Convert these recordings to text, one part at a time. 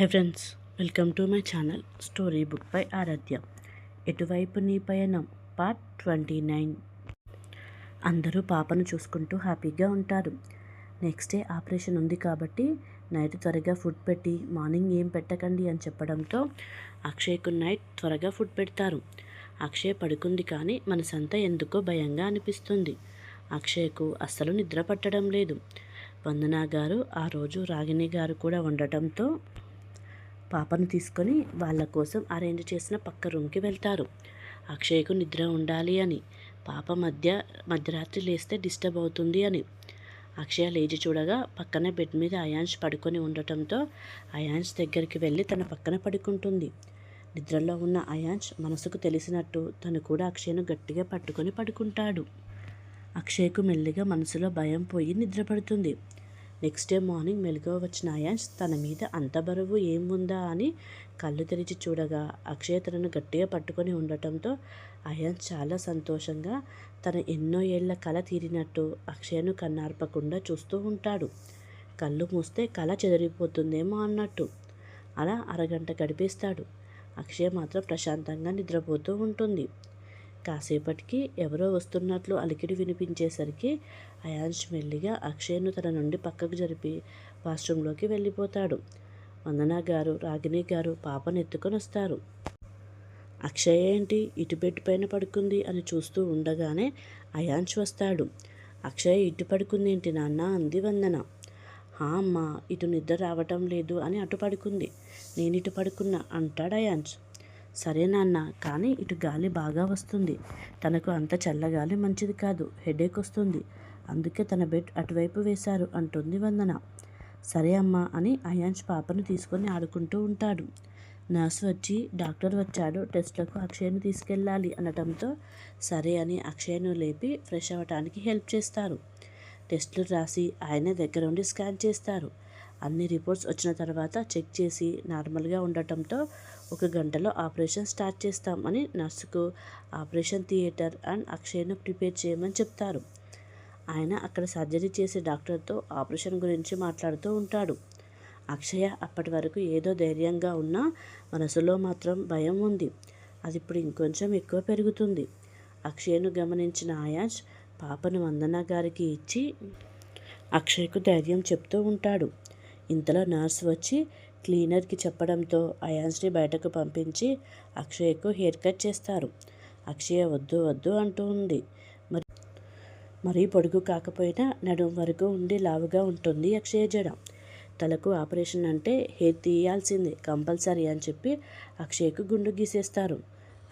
Hi friends welcome to my channel story book by Aaradhya ఎటువైపు నీ పయనం? Part twenty nine అందరూ పాపను చూసుకుంటూ హ్యాపీగా ఉంటారు. నెక్స్ట్ డే ఆపరేషన్ ఉంది కాబట్టి నైట్ త్వరగా ఫుడ్ పెట్టి మార్నింగ్ ఏం పెట్టకండి అని చెప్పడంతో అక్షయ్కు నైట్ త్వరగా ఫుడ్ పెడతారు. అక్షయ్ పడుకుంది కానీ మనసంతా ఎందుకో భయంగా అనిపిస్తుంది. అక్షయ్కు అస్సలు నిద్ర పట్టడం లేదు. వందనా గారు ఆ రోజు రాగిణి గారు కూడా ఉండటంతో పాపను తీసుకొని వాళ్ళ కోసం అరేంజ్ చేసిన పక్క రూమ్కి వెళ్తారు. అక్షయ్కు నిద్ర ఉండాలి అని పాప మధ్య మధ్యరాత్రి లేస్తే డిస్టర్బ్ అవుతుంది అని. అక్షయ లేచి చూడగా పక్కనే బెడ్ మీద అయాన్ష్ పడుకొని ఉండటంతో అయాన్ష్ దగ్గరికి వెళ్ళి తన పక్కన పడుకుంటుంది. నిద్రలో ఉన్న అయాన్ష్ మనసుకు తెలిసినట్టు తను కూడా అక్షయ్ను గట్టిగా పట్టుకొని పడుకుంటాడు. అక్షయ్కు మెల్లిగా మనసులో భయం పోయి నిద్రపడుతుంది. నెక్స్ట్ డే మార్నింగ్ మెలుగువ వచ్చిన అయాన్స్ తన మీద అంత బరువు ఏముందా అని కళ్ళు తెరిచి చూడగా అక్షయ తనను గట్టిగా పట్టుకొని ఉండటంతో అయాన్స్ చాలా సంతోషంగా తన ఎన్నో ఏళ్ళ కళ తీరినట్టు అక్షయ్ను కన్నార్పకుండా చూస్తూ ఉంటాడు. కళ్ళు మూస్తే కళ చెదిరిపోతుందేమో అన్నట్టు అలా అరగంట గడిపేస్తాడు. అక్షయ్ మాత్రం ప్రశాంతంగా నిద్రపోతూ ఉంటుంది. కాసేపటికి ఎవరో వస్తున్నట్లు అలికిడి వినిపించేసరికి అయాన్ష్ మెల్లిగా అక్షయ్ను తన నుండి పక్కకు జరిపి వాష్రూంలోకి వెళ్ళిపోతాడు. వందన గారు రాగిణి గారు పాపను ఎత్తుకొని వస్తారు. అక్షయ్ ఏంటి? ఇటు బెడ్ పైన పడుకుంది అని చూస్తూ ఉండగానే అయాంష్ వస్తాడు. అక్షయ్ ఇటు పడుకుంది ఏంటి నాన్న? అంది వందన. హా అమ్మా ఇటు నిద్ర రావటం లేదు అని అటు పడుకుంది. నేను ఇటు పడుకున్నా అంటాడు అయాన్ష్ సరే నాన్న కానీ ఇటు గాలి బాగా వస్తుంది. తనకు అంత చల్లగాలి మంచిది కాదు హెడేక్ వస్తుంది. అందుకే తన బెడ్ అటువైపు వేశారు అంటుంది వందన. సరే అమ్మా అని అయాన్ష్ పాపను తీసుకొని ఆడుకుంటూ ఉంటాడు. నర్స్ వచ్చి డాక్టర్ వచ్చాడు టెస్ట్లకు అక్షయ్ను తీసుకెళ్ళాలి అనటంతో సరే అని అక్షయ్ను లేపి ఫ్రెష్ అవ్వటానికి హెల్ప్ చేస్తారు. టెస్టులు రాసి ఆయన దగ్గర ఉండి స్కాన్ చేస్తారు. అన్ని రిపోర్ట్స్ వచ్చిన తర్వాత చెక్ చేసి నార్మల్గా ఉండటంతో ఒక గంటలో ఆపరేషన్ స్టార్ట్ చేస్తాం అని నర్సుకు ఆపరేషన్ థియేటర్ అండ్ అక్షయ్ను ప్రిపేర్ చేయమని చెప్తారు. ఆయన అక్కడ సర్జరీ చేసే డాక్టర్తో ఆపరేషన్ గురించి మాట్లాడుతూ ఉంటాడు. అక్షయ అప్పటి వరకు ఏదో ధైర్యంగా ఉన్నా మనసులో మాత్రం భయం ఉంది. అది ఇప్పుడు ఇంకొంచెం ఎక్కువ పెరుగుతుంది. అక్షయ్ను గమనించిన ఆయాజ్ పాపను వందన గారికి ఇచ్చి అక్షయ్కు ధైర్యం చెప్తూ ఉంటాడు. ఇంతలో నర్స్ వచ్చి క్లీనర్కి చెప్పడంతో అయాన్స్ని బయటకు పంపించి అక్షయ్కు హెయిర్ కట్ చేస్తారు. అక్షయ వద్దు వద్దు అంటూ ఉంది. మరి మరీ పొడుగు కాకపోయినా నడుం వరకు ఉండి లావుగా ఉంటుంది అక్షయ జడ. తలకు ఆపరేషన్ అంటే హెయిర్ తీయాల్సిందే కంపల్సరీ అని చెప్పి అక్షయ్కు గుండు గీసేస్తారు.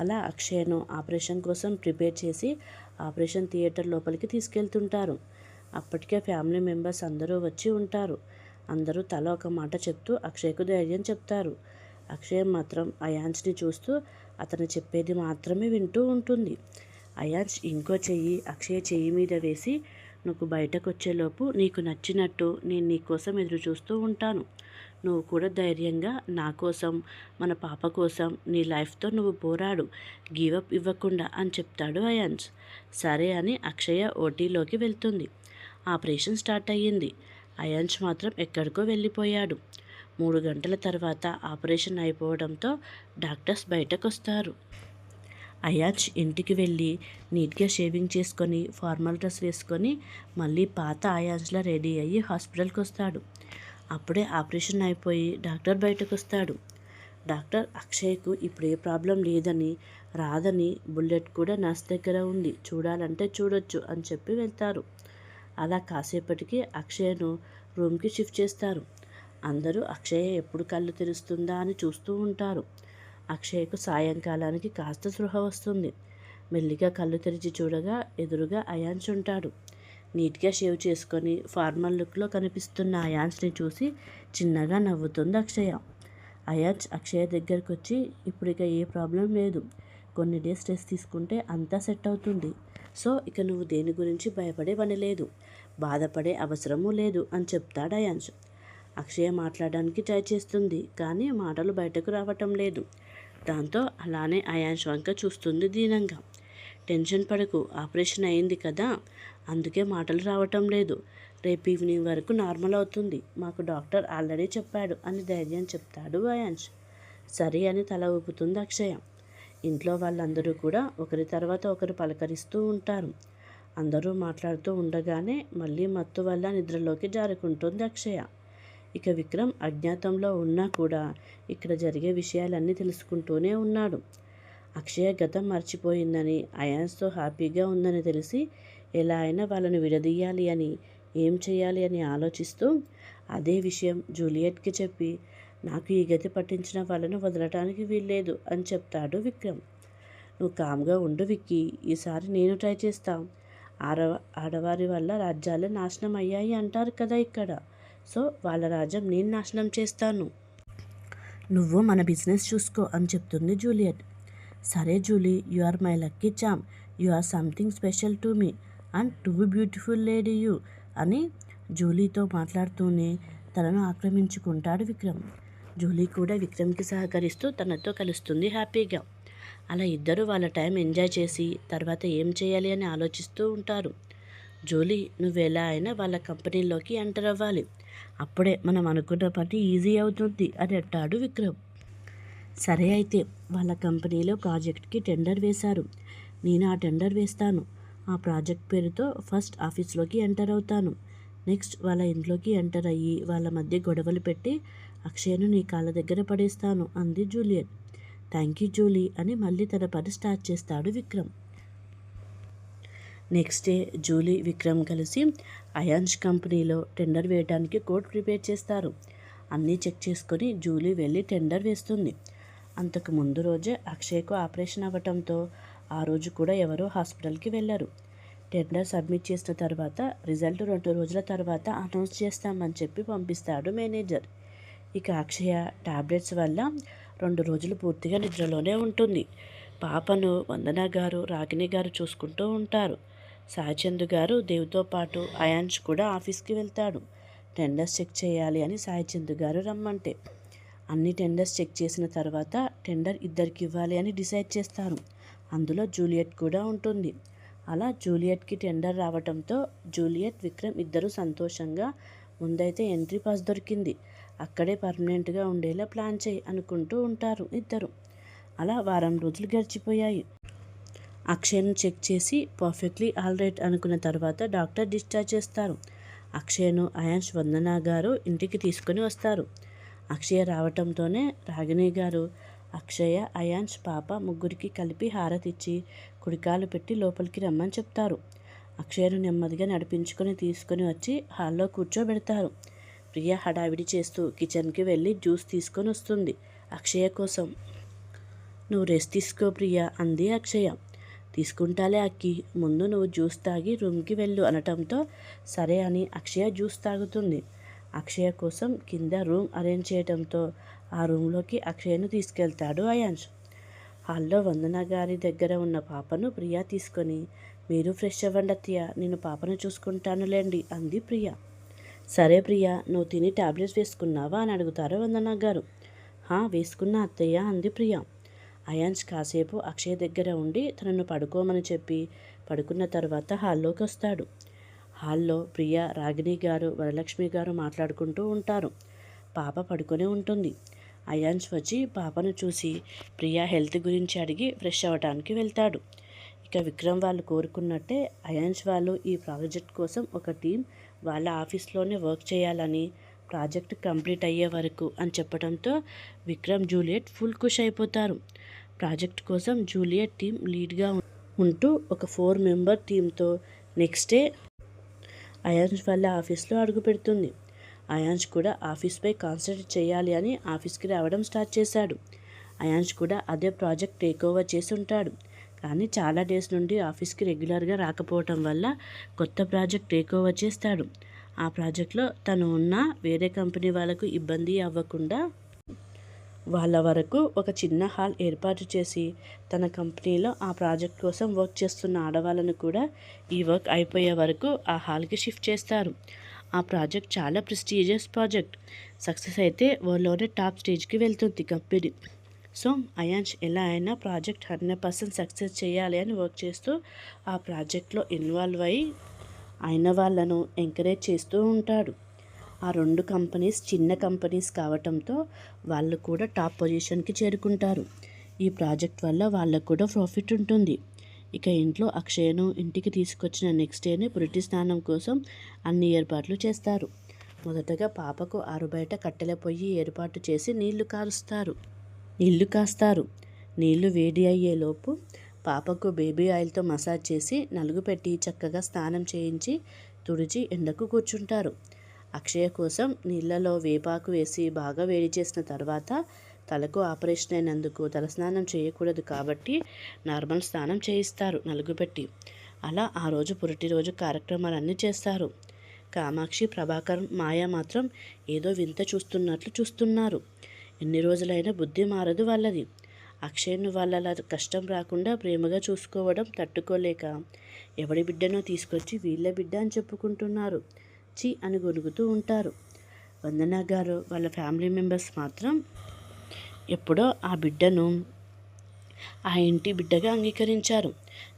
అలా అక్షయ్ను ఆపరేషన్ కోసం ప్రిపేర్ చేసి ఆపరేషన్ థియేటర్ లోపలికి తీసుకెళ్తుంటారు. అప్పటికే ఫ్యామిలీ మెంబర్స్ అందరూ వచ్చి ఉంటారు. అందరూ తల ఒక మాట చెప్తూ అక్షయ్కు ధైర్యం చెప్తారు. అక్షయ్ మాత్రం అయాన్స్ని చూస్తూ అతను చెప్పేది మాత్రమే వింటూ ఉంటుంది. అయాన్స్ ఇంకో చెయ్యి అక్షయ్ చెయ్యి మీద వేసి నువ్వు బయటకు వచ్చేలోపు నీకు నచ్చినట్టు నేను నీ కోసం ఎదురు చూస్తూ ఉంటాను. నువ్వు కూడా ధైర్యంగా నా కోసం మన పాప కోసం నీ లైఫ్తో నువ్వు పోరాడు. గివప్ ఇవ్వకుండా అని చెప్తాడు అయాన్స్ సరే అని అక్షయ ఓటీలోకి వెళ్తుంది. ఆపరేషన్ స్టార్ట్ అయ్యింది. అయాంచ్ మాత్రం ఎక్కడికో వెళ్ళిపోయాడు. మూడు గంటల తర్వాత ఆపరేషన్ అయిపోవడంతో డాక్టర్స్ బయటకు వస్తారు అయాన్స్ ఇంటికి వెళ్ళి నీట్గా షేవింగ్ చేసుకొని ఫార్మల్ డ్రెస్ వేసుకొని మళ్ళీ పాత అయాన్స్లా రెడీ అయ్యి హాస్పిటల్కి వస్తాడు అప్పుడే ఆపరేషన్ అయిపోయి డాక్టర్ బయటకు వస్తాడు డాక్టర్ అక్షయ్కు ఇప్పుడు ఏ ప్రాబ్లం లేదని రాదని బుల్లెట్ కూడా నర్స్ దగ్గర ఉంది. చూడాలంటే చూడొచ్చు అని చెప్పి వెళ్తారు. అలా కాసేపటికి అక్షయను రూమ్కి షిఫ్ట్ చేస్తారు. అందరూ అక్షయ ఎప్పుడు కళ్ళు తెరుస్తుందా? అని చూస్తూ ఉంటారు. అక్షయ్కు సాయంకాలానికి కాస్త స్పృహ వస్తుంది. మెల్లిగా కళ్ళు తెరిచి చూడగా ఎదురుగా అయాన్స్ ఉంటాడు. నీట్గా షేవ్ చేసుకొని ఫార్మల్ లుక్లో కనిపిస్తున్న అయాన్స్ని చూసి చిన్నగా నవ్వుతుంది అక్షయ. అయాన్స్ అక్షయ దగ్గరకు వచ్చి ఇప్పుడు ఇక ఏ ప్రాబ్లం లేదు. కొన్ని డేస్ స్ట్రెస్ తీసుకుంటే అంతా సెట్ అవుతుంది. సో ఇక నువ్వు దేని గురించి భయపడే పని లేదు. బాధపడే అవసరమూ లేదు అని చెప్తాడు అయాన్స్ అక్షయ మాట్లాడడానికి ట్రై చేస్తుంది కానీ మాటలు బయటకు రావటం లేదు. దాంతో అలానే అయాన్స్ వంక చూస్తుంది దీనంగా. టెన్షన్ పడకు ఆపరేషన్ అయింది కదా? అందుకే మాటలు రావటం లేదు. రేపు ఈవినింగ్ వరకు నార్మల్ అవుతుంది మాకు డాక్టర్ ఆల్రెడీ చెప్పాడు అని ధైర్యం చెప్తాడు అయాంష్ సరే అని తల ఊపుతుంది అక్షయ. ఇంట్లో వాళ్ళందరూ కూడా ఒకరి తర్వాత ఒకరు పలకరిస్తూ ఉంటారు. అందరూ మాట్లాడుతూ ఉండగానే మళ్ళీ మత్తు వల్ల నిద్రలోకి జారుకుంటుంది అక్షయ. ఇక విక్రమ్ అజ్ఞాతంలో ఉన్నా కూడా ఇక్కడ జరిగే విషయాలన్నీ తెలుసుకుంటూనే ఉన్నాడు. అక్షయ గతం మర్చిపోయిందని అయాన్స్తో హ్యాపీగా ఉందని తెలిసి ఎలా అయినా వాళ్ళని విడదీయాలి అని ఏం చేయాలి అని ఆలోచిస్తూ అదే విషయం జూలియట్కి చెప్పి నాకు ఈ గతి పట్టించిన వాళ్ళను వదలటానికి వీల్లేదు అని చెప్తాడు విక్రమ్. నువ్వు కామ్గా ఉండు విక్కి ఈసారి నేను ట్రై చేస్తాను ఆడవ ఆడవారి వల్ల రాజ్యాలు నాశనం అయ్యాయి అంటారు కదా ఇక్కడ. సో వాళ్ళ రాజ్యం నేను నాశనం చేస్తాను. నువ్వు మన బిజినెస్ చూసుకో అని చెప్తుంది జూలియట్. సరే Julie you are my lucky charm. You are something special to me. And too beautiful lady you అని జూలీతో మాట్లాడుతూనే తనను ఆక్రమించుకుంటాడు విక్రమ్. జూలీ కూడా విక్రమ్కి సహకరిస్తూ తనతో కలుస్తుంది హ్యాపీగా. అలా ఇద్దరు వాళ్ళ టైం ఎంజాయ్ చేసి తర్వాత ఏం చేయాలి అని ఆలోచిస్తూ ఉంటారు. జూలీ నువ్వు ఎలా అయినా వాళ్ళ కంపెనీలోకి ఎంటర్ అవ్వాలి. అప్పుడే మనం అనుకున్న పని ఈజీ అవుతుంది అని అంటాడు విక్రమ్. సరే అయితే వాళ్ళ కంపెనీలో ప్రాజెక్ట్కి టెండర్ వేశారు. నేను ఆ టెండర్ వేస్తాను. ఆ ప్రాజెక్ట్ పేరుతో ఫస్ట్ ఆఫీస్లోకి ఎంటర్ అవుతాను. నెక్స్ట్ వాళ్ళ ఇంట్లోకి ఎంటర్ అయ్యి వాళ్ళ మధ్య గొడవలు పెట్టి అక్షయ్ను నీ కాళ్ళ దగ్గర పడేస్తాను అంది జూలియట్ థ్యాంక్ యూ జూలీ అని మళ్ళీ తన పని స్టార్ట్ చేస్తాడు Vikram. Next day Julie Vikram కలిసి అయాన్ష్ కంపెనీలో టెండర్ వేయడానికి కోడ్ ప్రిపేర్ చేస్తారు. అన్నీ చెక్ చేసుకొని జూలీ వెళ్ళి టెండర్ వేస్తుంది. అంతకు ముందు రోజే అక్షయ్కు ఆపరేషన్ అవ్వటంతో ఆ రోజు కూడా ఎవరో హాస్పిటల్కి వెళ్ళారు. టెండర్ సబ్మిట్ చేసిన తర్వాత రిజల్ట్ రెండు రోజుల తర్వాత అనౌన్స్ చేస్తామని చెప్పి పంపిస్తాడు మేనేజర్. ఇక అక్షయ టాబ్లెట్స్ వల్ల రెండు రోజులు పూర్తిగా నిద్రలోనే ఉంటుంది. పాపను వందన గారు రాగిణి గారు చూసుకుంటూ ఉంటారు. సాయిచంద్ గారు దేవితో పాటు అయాన్ష్ కూడా ఆఫీస్కి వెళ్తాడు. టెండర్స్ చెక్ చేయాలి అని సాయిచంద్ గారు రమ్మంటే. అన్ని టెండర్స్ చెక్ చేసిన తర్వాత టెండర్ ఇద్దరికి ఇవ్వాలి అని డిసైడ్ చేస్తారు. అందులో జూలియట్ కూడా ఉంటుంది. అలా జూలియట్కి టెండర్ రావడంతో జూలియట్ విక్రమ్ ఇద్దరు సంతోషంగా ముందైతే ఎంట్రీ పాస్ దొరికింది. అక్కడే పర్మనెంట్గా ఉండేలా ప్లాన్ చేయి అనుకుంటూ ఉంటారు ఇద్దరు. అలా వారం రోజులు గడిచిపోయాయి. అక్షయ్ను చెక్ చేసి పర్ఫెక్ట్లీ ఆల్ రైట్ అనుకున్న తర్వాత డాక్టర్ డిశ్చార్జ్ చేస్తారు. అక్షయ్ను అయాన్ష్ వందనా గారు ఇంటికి తీసుకొని వస్తారు. అక్షయ రావటంతోనే రాగిణి గారు అక్షయ అయాన్స్ పాప ముగ్గురికి కలిపి హారతిచ్చి కుడికాలు పెట్టి లోపలికి రమ్మని చెప్తారు. అక్షయను నెమ్మదిగా నడిపించుకొని తీసుకొని వచ్చి హాల్లో కూర్చోబెడతారు. ప్రియ హడావిడి చేస్తూ కిచెన్కి వెళ్ళి జ్యూస్ తీసుకొని వస్తుంది అక్షయ కోసం. నువ్వు రెస్ట్ తీసుకో ప్రియ అంది అక్షయ. తీసుకుంటాలే అక్కి ముందు నువ్వు జ్యూస్ తాగి రూమ్కి వెళ్ళు అనటంతో సరే అని అక్షయ జ్యూస్ తాగుతుంది. అక్షయ కోసం కింద రూమ్ అరేంజ్ చేయడంతో ఆ రూమ్లోకి అక్షయను తీసుకెళ్తాడు అయాన్ష్ హాల్లో వందన గారి దగ్గర ఉన్న పాపను ప్రియా తీసుకొని మీరు ఫ్రెష్ అవ్వండి అత్తయ్య నేను పాపను చూసుకుంటానులేండి అంది ప్రియా. సరే ప్రియా నువ్వు తిని టాబ్లెట్స్ వేసుకున్నావా? అని అడుగుతారు వందన గారు. హా వేసుకున్నా అత్తయ్య అంది ప్రియా. అయాన్స్ కాసేపు అక్షయ్ దగ్గర ఉండి తనను పడుకోమని చెప్పి పడుకున్న తర్వాత హాల్లోకి వస్తాడు. హాల్లో ప్రియా రాగిణి గారు వరలక్ష్మి గారు మాట్లాడుకుంటూ ఉంటారు. పాప పడుకొని ఉంటుంది. అయాన్స్ వచ్చి పాపను చూసి ప్రియా హెల్త్ గురించి అడిగి ఫ్రెష్ అవ్వడానికి వెళ్తాడు. ఇక విక్రమ్ వాళ్ళు కోరుకున్నట్టే అయాన్స్ వాళ్ళు ఈ ప్రాజెక్ట్ కోసం ఒక టీం వాళ్ళ ఆఫీస్లోనే వర్క్ చేయాలని ప్రాజెక్ట్ కంప్లీట్ అయ్యే వరకు అని చెప్పడంతో విక్రమ్ జూలియట్ ఫుల్ ఖుష్ అయిపోతారు. ప్రాజెక్ట్ కోసం జూలియట్ టీం లీడ్గా ఉంటూ ఒక ఫోర్ మెంబర్ టీంతో నెక్స్ట్ డే అయాన్స్ వాళ్ళ ఆఫీస్లో అడుగు పెడుతుంది. అయాన్స్ కూడా ఆఫీస్పై కాన్సన్ట్రేట్ చేయాలి అని ఆఫీస్కి రావడం స్టార్ట్ చేశాడు. అయాన్స్ కూడా అదే ప్రాజెక్ట్ టేక్ ఓవర్ చేసి ఉంటాడు. కానీ చాలా డేస్ నుండి ఆఫీస్కి రెగ్యులర్గా రాకపోవటం వల్ల కొత్త ప్రాజెక్ట్ టేక్ ఓవర్ చేస్తాడు. ఆ ప్రాజెక్ట్లో తను ఉన్న వేరే కంపెనీ వాళ్ళకు ఇబ్బంది అవ్వకుండా వాళ్ళ వరకు ఒక చిన్న హాల్ ఏర్పాటు చేసి తన కంపెనీలో ఆ ప్రాజెక్ట్ కోసం వర్క్ చేస్తున్న ఆడవాళ్ళను కూడా ఈ వర్క్ అయిపోయే వరకు ఆ హాల్కి షిఫ్ట్ చేస్తారు. ఆ ప్రాజెక్ట్ చాలా ప్రెస్టీజియస్ ప్రాజెక్ట్. సక్సెస్ అయితే వరల్డ్లోనే టాప్ స్టేజ్కి వెళ్తుంది కంపెనీ. సో అయాన్ష్ ఎలా అయినా ప్రాజెక్ట్ హండ్రెడ్ పర్సెంట్ సక్సెస్ చేయాలి అని వర్క్ చేస్తూ ఆ ప్రాజెక్ట్లో ఇన్వాల్వ్ అయ్యి అయిన వాళ్ళను ఎంకరేజ్ చేస్తూ ఉంటాడు. ఆ రెండు కంపెనీస్ చిన్న కంపెనీస్ కావటంతో వాళ్ళు కూడా టాప్ పొజిషన్కి చేరుకుంటారు. ఈ ప్రాజెక్ట్ వల్ల వాళ్ళకు కూడా ప్రాఫిట్ ఉంటుంది. ఇక ఇంట్లో అక్షయను ఇంటికి తీసుకొచ్చిన నెక్స్ట్ డేనే పురిటి స్నానం కోసం అన్ని ఏర్పాట్లు చేస్తారు. మొదటగా పాపకు ఆరు బయట కట్టెల పొయ్యి ఏర్పాటు చేసి నీళ్ళు కారుస్తారు. నీళ్ళు కాస్తారు. నీళ్ళు వేడి అయ్యేలోపు పాపకు బేబీ ఆయిల్తో మసాజ్ చేసి నలుగు పెట్టి చక్కగా స్నానం చేయించి తుడిచి ఎండకు కూర్చుంటారు. అక్షయ కోసం నీళ్ళలో వేపాకు వేసి బాగా వేడి చేసిన తర్వాత తలకు ఆపరేషన్ అయినందుకు తలస్నానం చేయకూడదు కాబట్టి నార్మల్ స్నానం చేయిస్తారు నలుగు పెట్టి అలా ఆ రోజు పురిటిరోజు కార్యక్రమాలన్నీ చేస్తారు. కామాక్షి ప్రభాకర్ మాయ మాత్రం ఏదో వింత చూస్తున్నట్లు చూస్తున్నారు. ఎన్ని రోజులైనా బుద్ధి మారదు వాళ్ళది. అక్షయ్ను వాళ్ళ కష్టం రాకుండా ప్రేమగా చూసుకోవడం తట్టుకోలేక ఎవడి బిడ్డనో తీసుకొచ్చి వీళ్ళ బిడ్డ అని చెప్పుకుంటున్నారు. చి అని గొనుగుతూ ఉంటారు. వందన గారు వాళ్ళ ఫ్యామిలీ మెంబర్స్ మాత్రం ఎప్పుడో ఆ బిడ్డను ఆ ఇంటి బిడ్డగా అంగీకరించారు.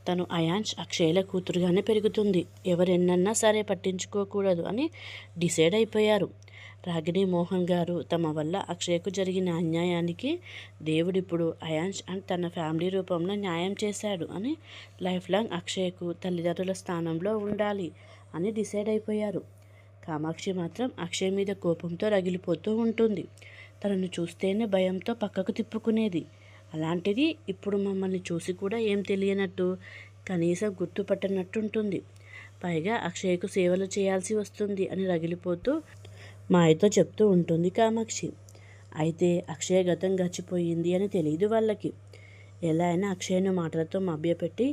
తను అయాంష్ అక్షయల కూతురుగానే పెరుగుతుంది. ఎవరెన్నన్నా సరే పట్టించుకోకూడదు అని డిసైడ్ అయిపోయారు. రాగిణి మోహన్ గారు తమ వల్ల అక్షయకు జరిగిన అన్యాయానికి దేవుడిప్పుడు అయాంష్ అండ్ తన ఫ్యామిలీ రూపంలో న్యాయం చేశాడు అని లైఫ్ లాంగ్ అక్షయకు తల్లిదండ్రుల స్థానంలో ఉండాలి అని డిసైడ్ అయిపోయారు. కామాక్షి మాత్రం అక్షయ్ మీద కోపంతో రగిలిపోతూ ఉంటుంది. తనను చూస్తేనే భయంతో పక్కకు తిప్పుకునేది. అలాంటిది ఇప్పుడు మమ్మల్ని చూసి కూడా ఏం తెలియనట్టు కనీసం గుర్తుపట్టనట్టుంటుంది. పైగా అక్షయ్కు సేవలు చేయాల్సి వస్తుంది అని రగిలిపోతూ మాయతో చెప్తూ ఉంటుంది కామాక్షి. అయితే అక్షయ గతం గచ్చిపోయింది అని తెలియదు వాళ్ళకి. ఎలా అయినా అక్షయ్ను మాటలతో మభ్యపెట్టి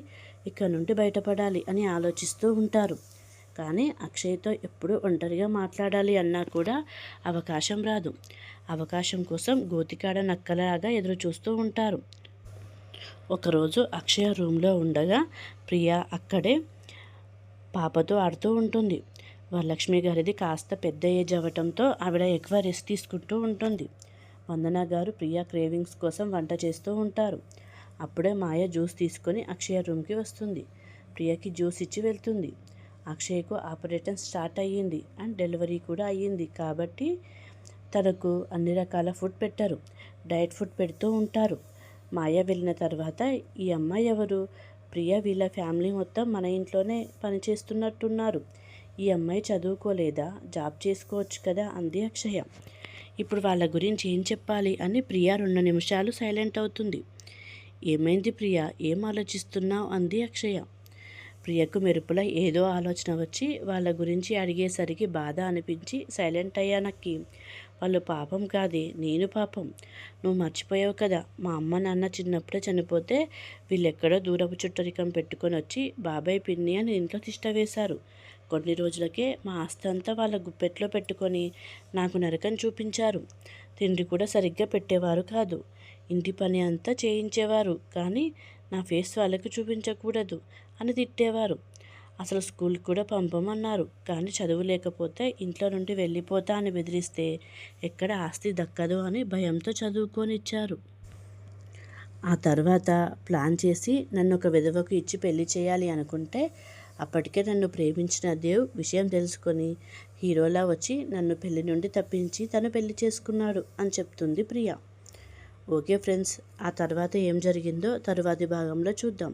ఇక్కడ నుండి బయటపడాలి అని ఆలోచిస్తూ ఉంటారు. కానీ అక్షయ్తో ఎప్పుడు ఒంటరిగా మాట్లాడాలి అన్నా కూడా అవకాశం రాదు. అవకాశం కోసం గోతికాడ నక్కలాగా ఎదురు చూస్తూ ఉంటారు. ఒకరోజు అక్షయ రూమ్లో ఉండగా ప్రియా అక్కడే పాపతో ఆడుతూ ఉంటుంది. వరలక్ష్మి గారిది కాస్త పెద్ద ఏజ్ అవ్వటంతో ఆవిడ ఎక్కువ రెస్ట్ తీసుకుంటూ ఉంటుంది. వందన గారు ప్రియా క్రేవింగ్స్ కోసం వంట చేస్తూ ఉంటారు. అప్పుడే మాయ జ్యూస్ తీసుకొని అక్షయ రూమ్కి వస్తుంది. ప్రియకి జ్యూస్ ఇచ్చి వెళ్తుంది. అక్షయ్కు ఆపరేషన్ స్టార్ట్ అయ్యింది అండ్ డెలివరీ కూడా అయ్యింది. కాబట్టి తనకు అన్ని రకాల ఫుడ్ పెట్టారు. డైట్ ఫుడ్ పెడుతూ ఉంటారు. మాయ వెళ్ళిన తర్వాత ఈ అమ్మాయి ఎవరు? ప్రియ వీళ్ళ ఫ్యామిలీ మొత్తం మన ఇంట్లోనే పనిచేస్తున్నట్టున్నారు ఈ అమ్మాయి చదువుకోలేదా? జాబ్ చేసుకోవచ్చు కదా అంది అక్షయ. ఇప్పుడు వాళ్ళ గురించి ఏం చెప్పాలి అని ప్రియా రెండు నిమిషాలు సైలెంట్ అవుతుంది. ఏమైంది ప్రియా? ఏం ఆలోచిస్తున్నావు? అంది అక్షయ. ప్రియకు మెరుపుల ఏదో ఆలోచన వచ్చి వాళ్ళ గురించి అడిగేసరికి బాధ అనిపించి సైలెంట్ అయ్యానక్కి వాళ్ళు పాపం కాదే నేను పాపం. నువ్వు మర్చిపోయావు కదా మా అమ్మ నాన్న చిన్నప్పుడే చనిపోతే వీళ్ళెక్కడో దూరపు చుట్టరికం పెట్టుకొని వచ్చి బాబాయ్ పిన్ని అని ఇంట్లో తిష్ట వేశారు. కొన్ని రోజులకే మా ఆస్తి అంతా వాళ్ళ గుప్పెట్లో పెట్టుకొని నాకు నరకం చూపించారు. తిండి కూడా సరిగ్గా పెట్టేవారు కాదు. ఇంటి పని అంతా చేయించేవారు కానీ నా ఫేస్ వాళ్ళకి చూపించకూడదు. అని తిట్టేవారు. అసలు స్కూల్కి కూడా పంపమన్నారు. కానీ చదువు లేకపోతే ఇంట్లో నుండి వెళ్ళిపోతా అని బెదిరిస్తే ఎక్కడ ఆస్తి దక్కదు అని భయంతో చదువుకొనిచ్చారు. ఆ తర్వాత ప్లాన్ చేసి నన్ను ఒక విధవకు ఇచ్చి పెళ్ళి చేయాలి అనుకుంటే అప్పటికే నన్ను ప్రేమించిన దేవ్ విషయం తెలుసుకొని హీరోలా వచ్చి నన్ను పెళ్ళి నుండి తప్పించి తను పెళ్ళి చేసుకున్నాడు అని చెప్తుంది ప్రియా. ఓకే ఫ్రెండ్స్ ఆ తర్వాత ఏం జరిగిందో తరువాతి భాగంలో చూద్దాం.